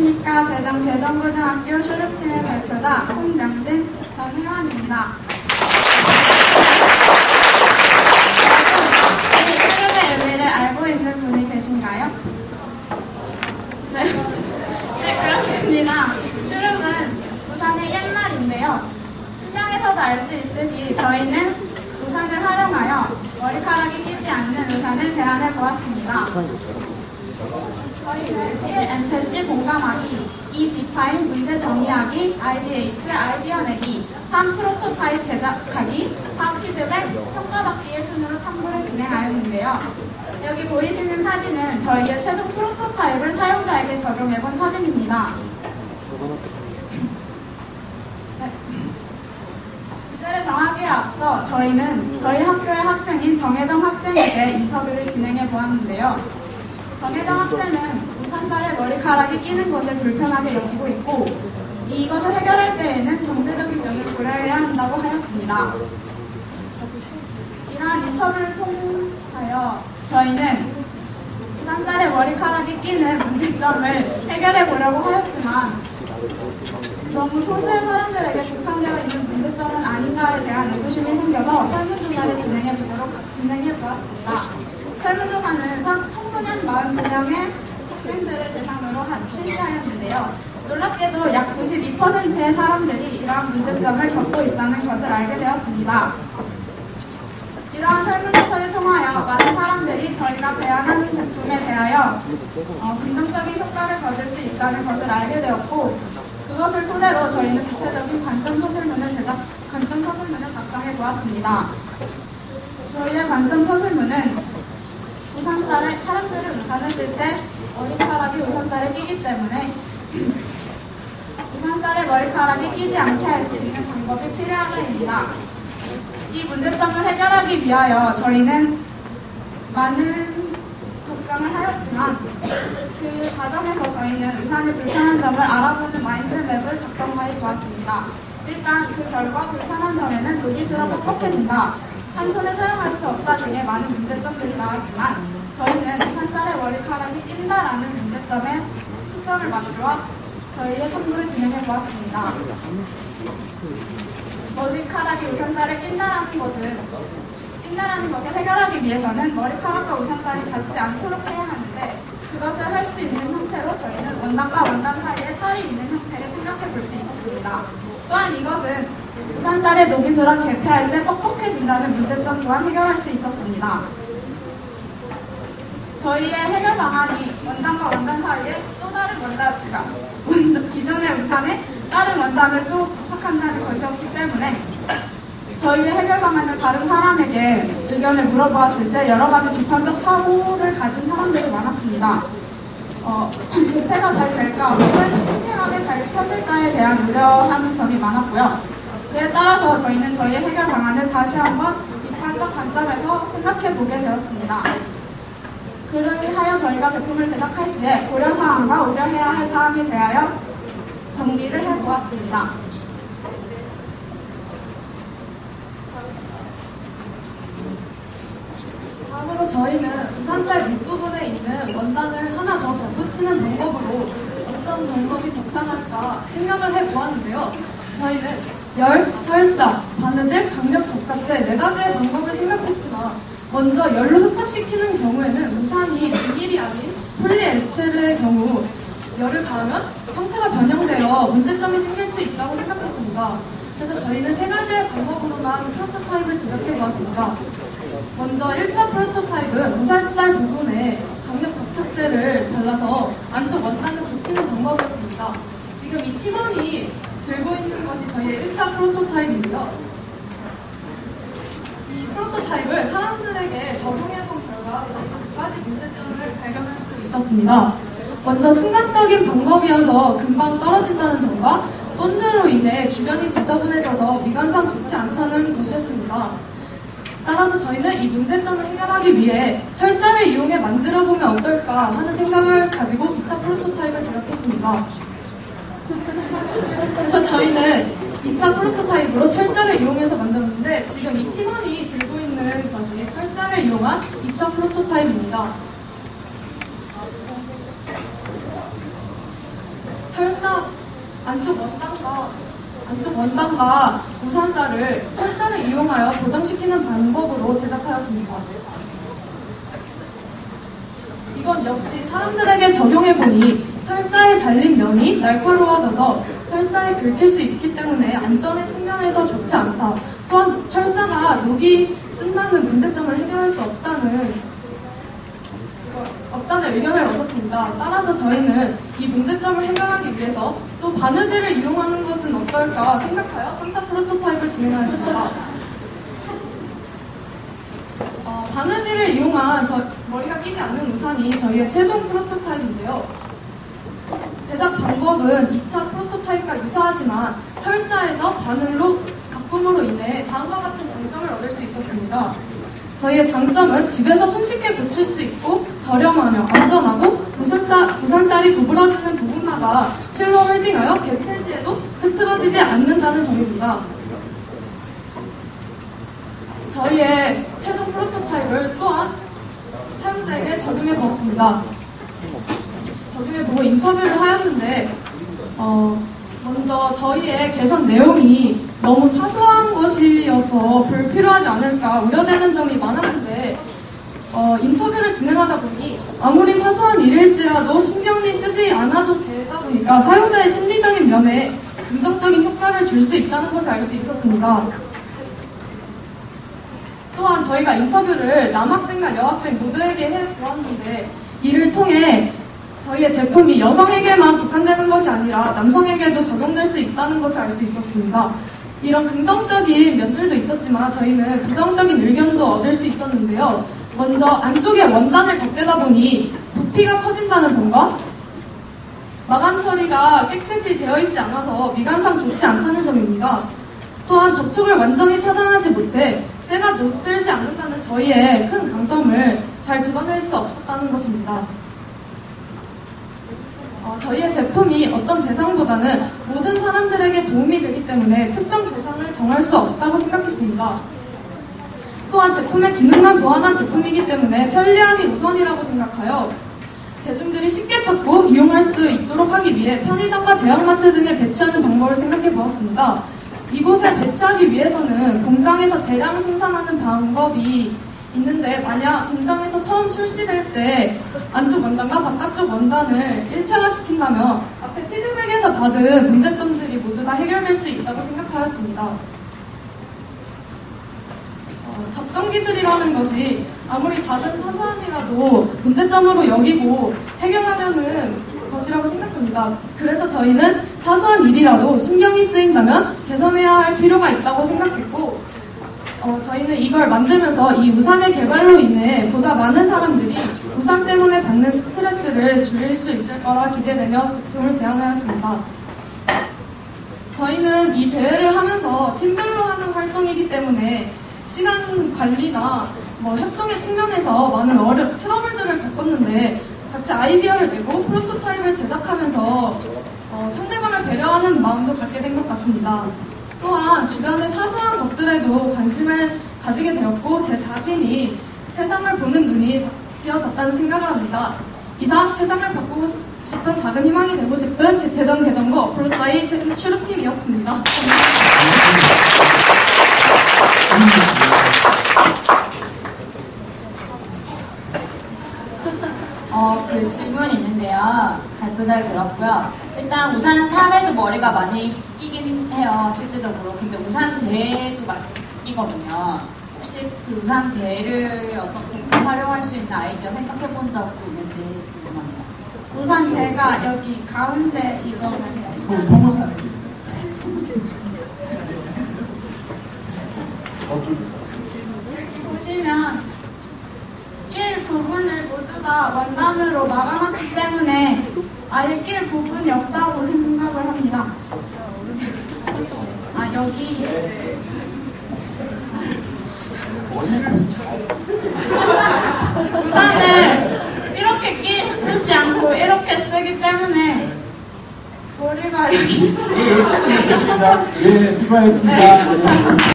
안녕하십니까. 대전 개정고등학교 쇼룸팀의 발표자 송명진 전 회원입니다. 이 쇼룸의 의미를 알고 있는 분이 계신가요? 네. 네, 그렇습니다. 쇼룸은 우산의 옛말인데요. 신명에서도 알 수 있듯이 저희는 우산을 활용하여 머리카락이 끼지 않는 우산을 제안해 보았습니다. 저희는 1. 엠패시 공감하기 2. 디파인 문제 정리하기 아이디에이트 아이디어 내기 3. 프로토타입 제작하기 4. 피드백 평가받기의 순으로 탐구를 진행하였는데요. 여기 보이시는 사진은 저희의 최종 프로토타입을 사용자에게 적용해본 사진입니다. 네. 주제를 정하기에 앞서 저희는 저희 학교의 학생인 정혜정 학생에게 인터뷰를 진행해 보았는데요. 정혜정 학생은 우산살에 머리카락이 끼는 것을 불편하게 여기고 있고 이것을 해결할 때에는 경제적인 면을 고려해야 한다고 하였습니다. 이러한 인터뷰를 통하여 저희는 우산살에 머리카락이 끼는 문제점을 해결해 보려고 하였지만 너무 소수의 사람들에게 국한되어 있는 문제점은 아닌가에 대한 의구심이 생겨서 설문조사를 진행해 보도록 진행해 보았습니다. 설문조사는 청- 청소년 42명의 학생들을 대상으로 한- 실시하였는데요. 놀랍게도 약 92%의 사람들이 이러한 문제점을 겪고 있다는 것을 알게 되었습니다. 이러한 설문조사를 통하여 많은 사람들이 저희가 제안하는 제품에 대하여 어, 긍정적인 효과를 거둘 수 있다는 것을 알게 되었고 그것을 토대로 저희는 구체적인 관점 서술문을 제작, 관점 서술문을 작성해 보았습니다. 저희의 관점 서술문은 우산살에 사람들은 우산을 쓸 때 머리카락이 우산살에 끼기 때문에 우산살에 머리카락이 끼지 않게 할 수 있는 방법이 필요하다입니다. 이 문제점을 해결하기 위하여 저희는 많은 걱정을 하였지만 그 과정에서 저희는 우산의 불편한 점을 알아보는 마인드맵을 작성하여 보았습니다. 일단 그 결과 불편한 점에는 노기수가 뻑뻑해진다. 한 손을 사용할 수 없다 등의 많은 문제점들이 나왔지만 저희는 우산살에 머리카락이 낀다라는 문제점에 초점을 맞추어 저희의 탐구를 진행해 보았습니다. 머리카락이 우산살에 낀다라는 것은 낀다라는 것을 해결하기 위해서는 머리카락과 우산살이 닿지 않도록 해야 하는데 그것을 할 수 있는 형태로 저희는 원단과 원단 사이에 살이 있는 형태를 생각해 볼 수 있었습니다. 또한 이것은 우산살의 녹이수라 개폐할 때 뻑뻑해진다는 문제점 또한 해결할 수 있었습니다. 저희의 해결 방안이 원단과 원단 사이에 또 다른 원단, 그러니까 기존의 우산에 다른 원단을 또 부착한다는 것이었기 때문에 저희의 해결 방안을 다른 사람에게 의견을 물어보았을 때 여러 가지 비판적 사고를 가진 사람들이 많았습니다. 어, 개폐가 잘 될까 혹은 평평하게 잘 펴질까에 대한 우려하는 점이 많았고요. 그에 따라서 저희는 저희의 해결 방안을 다시 한번 비판적 관점에서 생각해 보게 되었습니다. 그러하여 저희가 제품을 제작할 시에 고려사항과 우려해야 할 사항에 대하여 정리를 해보았습니다. 다음으로 저희는 우산살 밑부분에 있는 원단을 하나 더 덧붙이는 방법으로 어떤 방법이 적당할까 생각을 해보았는데요. 저희는 열, 철사, 바느질, 강력 접착제 네 가지의 방법을 생각했지만 먼저 열로 흡착시키는 경우에는 우산이 비닐이 아닌 폴리에스테르의 경우 열을 가하면 형태가 변형되어 문제점이 생길 수 있다고 생각했습니다. 그래서 저희는 세 가지의 방법으로만 프로토타입을 제작해 보았습니다. 먼저 1차 프로토타입은 우산살 부분에 강력 접착제를 발라서 안쪽 원단을 붙이는 방법이었습니다. 지금 이 팀원이 들고 있는 것이 저희의 1차 프로토타입인데요. 이 프로토타입을 사람들에게 적용해본 결과 저희가 두 가지 문제점을 발견할 수 있었습니다. 먼저 순간적인 방법이어서 금방 떨어진다는 점과 본드로 인해 주변이 지저분해져서 미관상 좋지 않다는 것이었습니다. 따라서 저희는 이 문제점을 해결하기 위해 철사를 이용해 만들어 보면 어떨까 하는 생각을 가지고 2차 프로토타입을 제작했습니다. 그래서 저희는 2차 프로토타입으로 철사를 이용해서 만들었는데 지금 이 팀원이 들고 있는 것이 철사를 이용한 2차 프로토타입입니다. 안쪽 원단과 안쪽 원단과 우산살을 철사를 이용하여 고정시키는 방법으로 제작하였습니다. 이건 역시 사람들에게 적용해보니 철사에 잘린 면이 날카로워져서 철사에 긁힐 수 있기 때문에 안전의 측면에서 좋지 않다. 또한 철사가 녹이 쓴다는 문제점을 해결할 수 없다는 없다는 의견을 얻었습니다. 따라서 저희는 이 문제점을 해결하기 위해서 또 바느질을 이용하는 것은 어떨까 생각하여 3차 프로토타입을 진행하였습니다. 어, 바느질을 이용한 저, 머리가 끼지 않는 우산이 저희의 최종 프로토타입인데요. 제작 방법은 2차 프로토타입과 유사하지만 철사에서 바늘로 가꿈으로 인해 다음과 같은 장점을 얻을 수 있었습니다. 저희의 장점은 집에서 손쉽게 고칠 수 있고 저렴하며 안전하고 우산살이 구부러지는 부분마다 실로 홀딩하여 개폐 시에도 흐트러지지 않는다는 점입니다. 저희의 최종 프로토타입을 또한 사용자에게 적용해 보았습니다. 적용해 보고 인터뷰를 하였는데 어, 먼저 저희의 개선 내용이 너무 사소한 것이어서 불필요하지 않을까 우려되는 점이 많았는데 어, 인터뷰를 진행하다 보니 아무리 사소한 일일지라도 신경이 쓰지 않아도 되다 보니까 사용자의 심리적인 면에 긍정적인 효과를 줄 수 있다는 것을 알 수 있었습니다. 또한 저희가 인터뷰를 남학생과 여학생 모두에게 해보았는데 이를 통해 저희의 제품이 여성에게만 국한되는 것이 아니라 남성에게도 적용될 수 있다는 것을 알 수 있었습니다. 이런 긍정적인 면들도 있었지만 저희는 부정적인 의견도 얻을 수 있었는데요. 먼저 안쪽에 원단을 덧대다 보니 부피가 커진다는 점과 마감 처리가 깨끗이 되어 있지 않아서 미관상 좋지 않다는 점입니다. 또한 접촉을 완전히 차단하지 못해 쇠가 노슬지 않는다는 저희의 큰 강점을 잘 드러낼 수 없었다는 것입니다. 어, 저희의 제품이 어떤 대상보다는 모든 사람들에게 도움이 되기 때문에 특정 대상을 정할 수 없다고 생각했습니다. 또한 제품의 기능만 보완한 제품이기 때문에 편리함이 우선이라고 생각하여 대중들이 쉽게 찾고 이용할 수 있도록 하기 위해 편의점과 대형마트 등에 배치하는 방법을 생각해 보았습니다. 이곳에 배치하기 위해서는 공장에서 대량 생산하는 방법이 있는데 만약 공장에서 처음 출시될 때 안쪽 원단과 바깥쪽 원단을 일체화 시킨다면 앞에 피드백에서 받은 문제점들이 모두 다 해결될 수 있다고 생각하였습니다. 어, 적정 기술이라는 것이 아무리 작은 사소함이라도 문제점으로 여기고 해결하려는 것이라고 생각합니다. 그래서 저희는 사소한 일이라도 신경이 쓰인다면 개선해야 할 필요가 있다고 생각했고 어, 저희는 이걸 만들면서 이 우산의 개발로 인해 보다 많은 사람들이 우산 때문에 받는 스트레스를 줄일 수 있을 거라 기대되며 제품을 제안하였습니다. 저희는 이 대회를 하면서 팀별로 하는 활동이기 때문에 시간 관리나 뭐 협동의 측면에서 많은 어려 트러블들을 겪었는데 같이 아이디어를 내고 프로토타입을 제작하면서 어, 상대방을 배려하는 마음도 갖게 된 것 같습니다. 또한 주변의 사소한 것들에도 관심을 가지게 되었고 제 자신이 세상을 보는 눈이 바뀌어졌다는 생각을 합니다. 이상 세상을 바꾸고 싶은 작은 희망이 되고 싶은 개태전 개정부 어플로사이 추루팀이었습니다. 어, 그 질문이 있는데요. 발표 잘 들었고요. 일단 우산 차례도 머리가 많이 끼긴 해요, 실제적으로. 근데 우산 대도 많이 끼거든요. 혹시 그 우산 대를 어떻게 활용할 수 있는 아이디어 생각해 본적 있는지 궁금합니다. 우선 제가 여기 가운데 이거 통- 통우산. 보시면 모두 다 원단으로 막아놨기 때문에 아예 낄 부분이 없다고 생각을 합니다. 아 여기 우산을 이렇게 끼 쓰지 않고 이렇게 쓰기 때문에 머리가 이렇게 예, 수고하셨습니다.